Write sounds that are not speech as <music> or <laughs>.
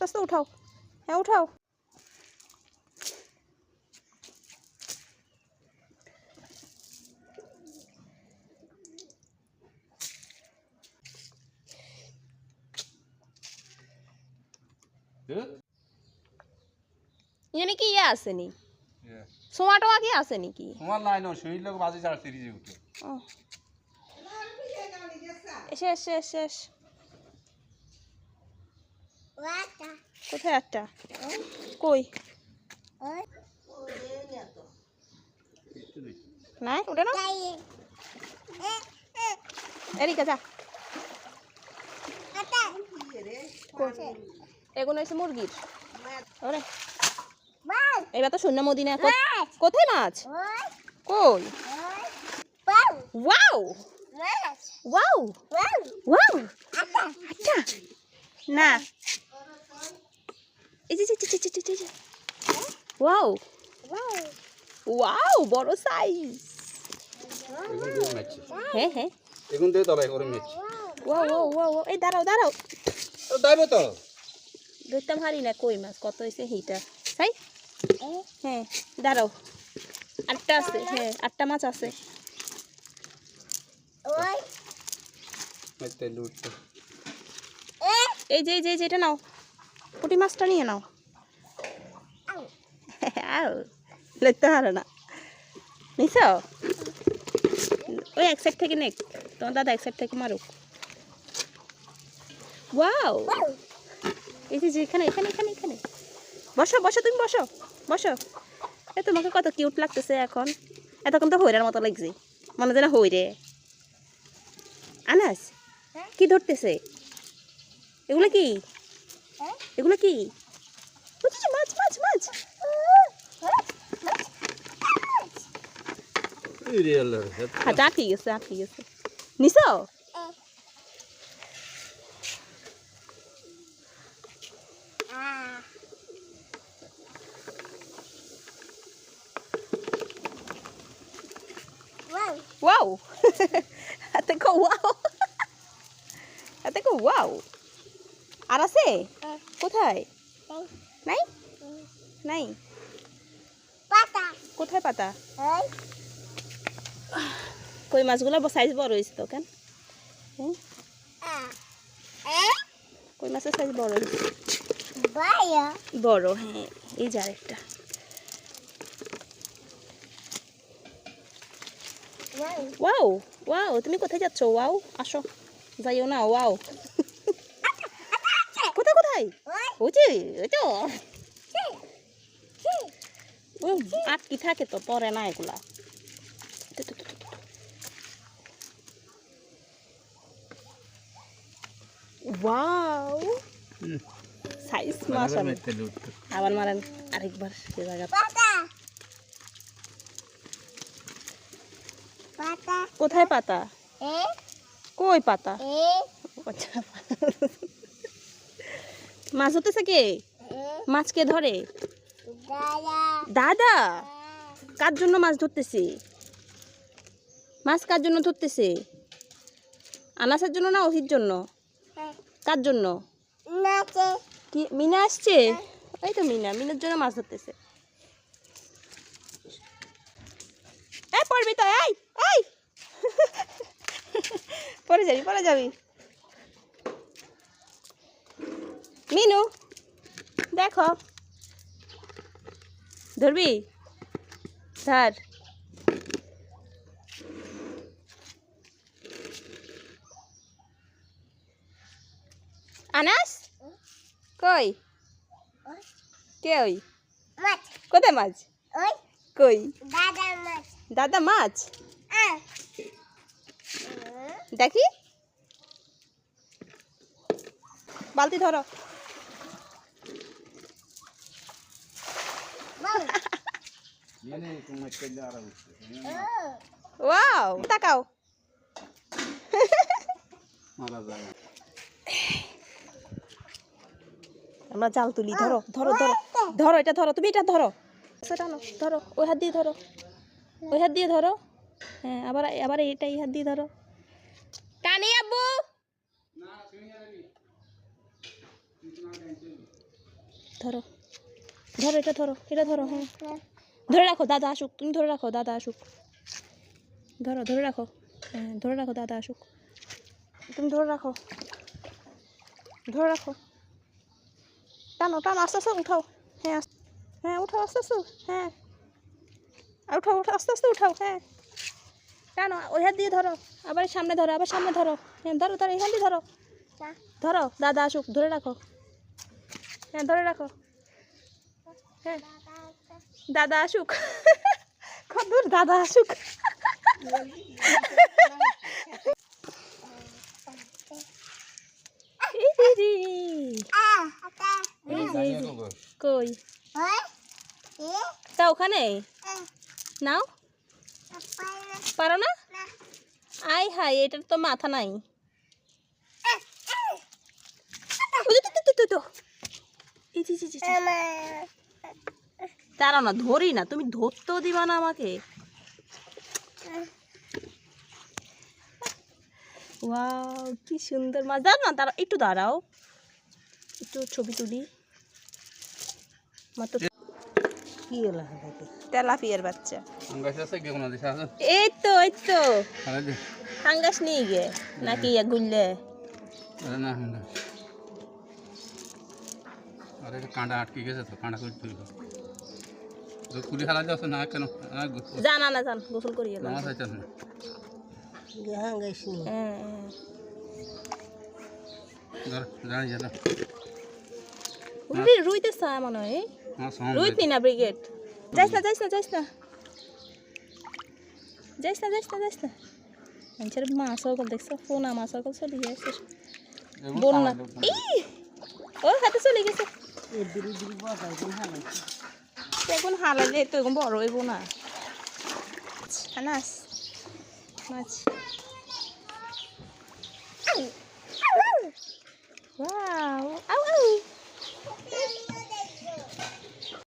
আস্তে উঠাও হ্যাঁ উঠাও এখানে কি ইয়ে কি আছে নাকি তোমার নাই না শরীর লোক বাজে চার সিরিজে উঠে এসে এসে এসে এসে কোথায় একটা কই? নাই ওটা না? এদিকে যা। এগুলো হচ্ছে মুরগির। ওরে। এবার তো শূন্য মদিনা। কোথায় মাছ? কই? ওয়াও! ওয়াও! ওয়াও। আচ্ছা না। এই যে যে যে যে যে যে। যে ওয়াও ওয়াও বড় সাইজ হ্যাঁ হ্যাঁ। এখন দিয়ে তলাই করে মেচি ওয়াও ওয়াও ওয়াও ওয়াও। এই দাঁড়াও দাঁড়াও। দাইবে তো। ধরতাম হারি না কই মাছ? কত হয়েছে হিটা তাই হ্যাঁ। দাঁড়াও। আটটা আছে হ্যাঁ আটটা মাছ আছে। এই যে এই যে এটা নাও। পুঁটি মাছটা নিয়ে নাও। <laughs> লইতে পারো না। নিছ? ওই এক সাইড থেকে নেক তোমার দাদা এক সাইড থেকে মারুক। ওয়াও! এই যে যে এখানে এখানে এখানে এখানে। বসো বসো তুমি বসো বসো। এ তোমাকে কত কিউট লাগতেছে এখন। এতক্ষণ তো হইরার মতো লাগছে। মনে যেন হইরে। আনাস কি ধরতেছে? এগুলো কি? এগুলো কি? মাছ মাছ মাছ। রিয়েল আটকে গেছে আটকে গেছে। নিছ? ওয়াও হাতে কো ওয়াও হাতে কো ওয়াও আর আছে? কোথায়? নাই? নাই? কোথায় পাতা? কই মাছগুলো সাইজ বড় হয়েছে তো কেন? কই মাছের সাইজ বড় হয়েছে? বড়। হ্যাঁ। এই যে আরেকটা। ওয়াও ওয়াও তুমি কোথায় যাচ্ছ? ওয়াও আসো। যাইও না ওয়াও। ওই যে ওই তো। উম, আটকি থাকে তো পরে না এগুলা। ওয়াও! সাইজ মাছ আবার মারেন আরেকবার সে জায়গা কোথায় পাতা? কই পাতা? আচ্ছা। মাছ হতেছে কে? মাছ কে ধরে? দাদা? কার জন্য মাছ ধরতেছে? মাছ কার জন্য ধরতেছে? আনাসের জন্য না ওহির জন্য? কার জন্য? কি, মিনা আসছে? এই তো মিনা, মিনার জন্য মাছ ধরতেছে। পড়বি তো এই। পড়ে যাবি পড়ে যাবি। মিনু, দেখো। ধরবি? ধর। আনাস? কই? কে ওই? কোথায় মাছ? কই? দাদা মাছ? দেখি। বালতি ধরো এনে তোমার কেলে আর উঠছে ওয়াও তাকাও মারা আমরা জাল তুলি ধরো ধরো ধরো ধরো এটা ধরো তুমি এটা ধরো। সেটা নাও, ধরো ওই হাত দিয়ে ধরো। ওই হাত দিয়ে ধরো। হ্যাঁ আবার আবার এটা এই হাত দিয়ে ধরো। টানি আব্বু। ধরো। ধরো এটা ধরো এটা ধরো হ্যাঁ। ধরে রাখো দাদা আসুক। তুমি ধরে রাখো দাদা আসুক। ধরো ধরে রাখো। হ্যাঁ ধরে রাখো দাদা আসুক। তুমি ধরে রাখো। ধরে রাখো। টানো টানো আস্তে আস্তে উঠাও। হ্যাঁ হ্যাঁ উঠাও আস্তে আস্তে হ্যাঁ। উঠাও উঠাও আস্তে আস্তে উঠাও। হ্যাঁ। টানো ওই হাত দিয়ে ধরো। আবার সামনে ধরো আবার সামনে ধরো। হ্যাঁ ধরো ধরো এখান দিয়ে ধরো। ধরো দাদা আসুক ধরে রাখো। হ্যাঁ ধরে রাখো। হ্যাঁ। দাদা আসুক। কত দূর দাদা আসুক। কই? তা ওখানে? নাও। পারো না? আয় হাই এটার তো মাথা নাই। তো, দাঁড়াও না ধরি না তুমি ধরতেও দিবা না আমাকে। ওয়াও কি সুন্দর মাছ। দাঁড়াও না দাঁড়াও একটু দাঁড়াও। একটু ছবি তুলি। মাত্র কি হলো হাঁটাতে তেলাপিয়ার বাচ্চা। আঙ্গাস আছে গে কোনো দিশা আছে? এই তো এই তো। হাঙ্গাস নিয়ে গে। নাকি ইয়া গুললে না হুঙ্গা আরে এটা কাঁটা আটকে গেছে তো কাঁটা করে তুলবে কুলি হালা যাচ্ছে না কেন? না জানা না জান গোসল করি না হাঙ্গাইস নি হ্যাঁ হ্যাঁ। ধর জানি যেটা উনি রুইতে চা মনে হয়। আমার রুইত নি না ব্রিগেড? যাইস না যাইস না যাইস না। যাইস না যাইস না যাইস না। মানুষের মাছ সকল দেখছ? ফোনা মাছ সকল চলে গেছে। বন্যা। ই ও হাতে চলে গেছে। 빼곤 하는데 또 이건 뭐로 해보나 하나 맞지 와우 아우 아우